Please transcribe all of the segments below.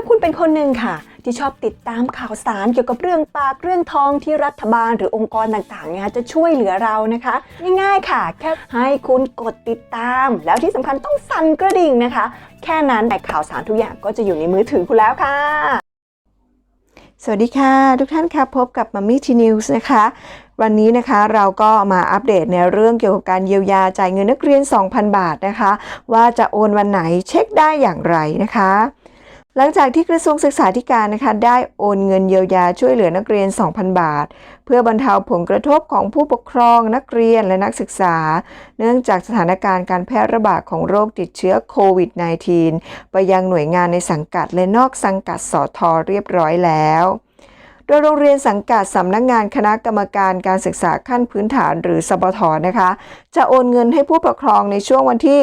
าคุณเป็นคนหนึ่งค่ะ ที่ชอบติดตามข่าวสารเกี่ยวกับเรื่องปากเรื่องทองที่รัฐบาลหรือองค์กรต่างๆเนี่ยจะช่วยเหลือเรานะคะ ง่ายๆค่ะ แค่ให้คุณกดติดตาม แล้วที่สำคัญต้องสั่นกระดิ่งนะคะ แค่นั้นแต่ข่าวสารทุกอย่างก็จะอยู่ในมือถือคุณแล้วค่ะ สวัสดีค่ะ ทุกท่านค่ะพบกับมัมมี่ทีนิวส์นะคะวันนี้นะคะเราก็มาอัปเดตในเรื่องเกี่ยวกับการเยียวยาจ่ายเงินนักเรียน 2,000 บาทนะคะ ว่าจะโอนวันไหนเช็คได้อย่างไรนะคะ หลังจากที่กระทรวงศึกษาธิการนะคะได้โอนเงินเยียวยาช่วยเหลือนักเรียน 2,000 บาท เพื่อบรรเทาผลกระทบของผู้ปกครองนักเรียนและนักศึกษา เนื่องจากสถานการณ์การแพร่ระบาดของโรคติดเชื้อโควิด -19 ไปยังหน่วยงานในสังกัดและนอกสังกัดสอทอเรียบร้อยแล้วโดยโรงเรียนสังกัดสำนักงงานคณะกรรมการการศึกษาขั้นพื้นฐานหรือสปทนะคะ จะโอนเงินให้ผู้ปกครองในช่วงวันที่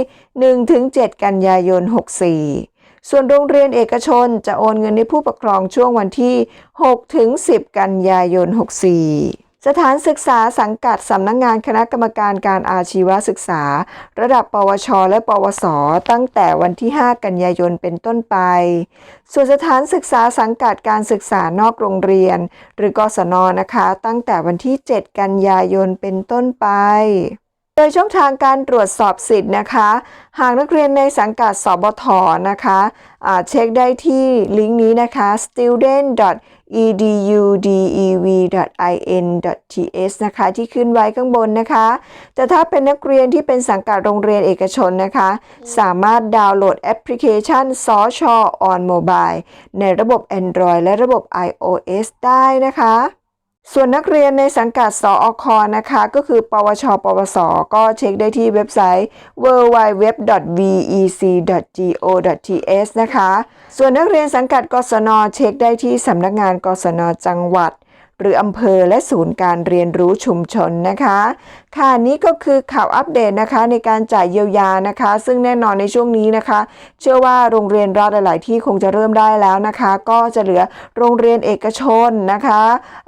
1-7 กันยายน 64 ส่วนโรงเรียนเอกชนจะโอนเงินให้ผู้ปกครองช่วงวันที่6-10 กันยายน 64 สถานศึกษาสังกัดสำนักงงานคณะกรรมการการอาชีวศึกษา ระดับ ปวช และปวส ตั้งแต่วันที่ 5 กันยายนเป็นต้นไป ส่วนสถานศึกษาสังกัดการศึกษานอกโรงเรียน หรือกศนนะคะ ตั้งแต่วันที่ 7 กันยายนเป็นต้นไป โดยช่องทางการตรวจสอบสิทธิ์นะคะ หากนักเรียนในสังกัดสบทนะคะเช็คได้ที่ลิงก์นี้นะคะ student.edudev.in.th นะคะ ที่ขึ้นไว้ข้างบนนะคะ แต่ถ้าเป็นนักเรียนที่เป็นสังกัดโรงเรียนเอกชนนะคะ สามารถดาวน์โหลดแอปพลิเคชันสอชอ on mobile ในระบบ Android และระบบ iOS ได้นะคะ ส่วนนักเรียนในสังกัดสออคนะคะ ก็คือปวช ปวส ก็เช็คได้ที่เว็บไซต์ www.vec.go.th นะคะ ส่วนนักเรียนสังกัดกศน เช็คได้ที่สำนักงานกศนจังหวัด หรืออำเภอและศูนย์การเรียนรู้ชุมชนนะคะ ค่ะนี่ก็คือข่าวอัปเดตนะคะในการจ่ายเยียวยานะคะ ซึ่งแน่นอนในช่วงนี้นะคะ เชื่อว่าโรงเรียนรัฐหลาย ๆ ที่คงจะเริ่มได้แล้วนะคะ ก็จะเหลือโรงเรียนเอกชนนะคะ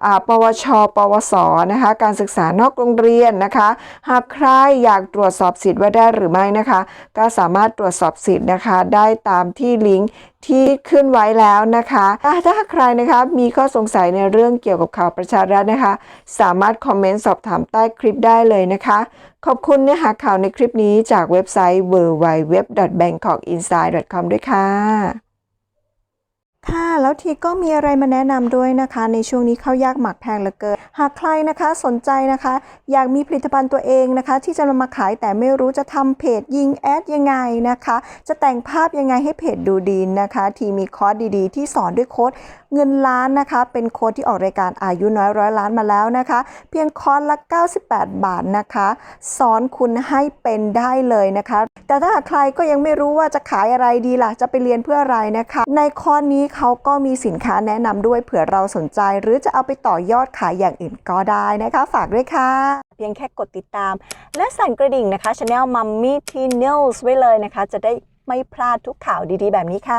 อ่าปวช ปวส นะคะ การศึกษานอกโรงเรียนนะคะ หากใครอยากตรวจสอบสิทธิ์ว่าได้หรือไม่นะคะ ก็สามารถตรวจสอบสิทธิ์นะคะ ได้ตามที่ลิงก์ที่ขึ้นไว้แล้วนะคะ ถ้าใครนะคะมีข้อสงสัยในเรื่องเกี่ยวกับข่าวประชารัฐนะคะ สามารถคอมเมนต์สอบถามใต้คลิปได้เลยนะคะ ขอบคุณเนื้อหาข่าวในคลิปนี้จากเว็บไซต์ www.bangkokinside.com ด้วยค่ะ ค่ะแล้วทีก็มีอะไรมาแนะนำด้วยนะคะ ในช่วงนี้ข้าวยากหมักแพงเหลือเกิน หากใครนะคะสนใจนะคะ อยากมีผลิตภัณฑ์ตัวเองนะคะ ที่จะนำมาขายแต่ไม่รู้จะทำเพจยิงแอดยังไงนะคะ จะแต่งภาพยังไงให้เพจดูดีนะคะ ทีมีคอร์สดีๆ ที่สอนด้วยโค้ดเงินล้านนะคะ เป็นโค้ดที่ออกรายการอายุน้อยร้อยล้านมาแล้วนะคะ เพียงคอร์สละ 98 บาทนะคะ สอนคุณให้เป็นได้เลยนะคะ แต่ถ้าหากใครก็ยังไม่รู้ว่าจะขายอะไรดีล่ะ จะไปเรียนเพื่ออะไรนะคะ ในคอร์สนี้เขาก็มีสินค้าแนะนำด้วยเผื่อเราสนใจ หรือจะเอาไปต่อยอดขายอย่างอื่นก็ได้นะคะ ฝากด้วยค่ะ เพียงแค่กดติดตาม และสั่นกระดิ่งนะคะช anel Mummy Teen News ไว้เลยนะคะ จะได้ไม่พลาดทุกข่าวดีๆ แบบนี้ค่ะ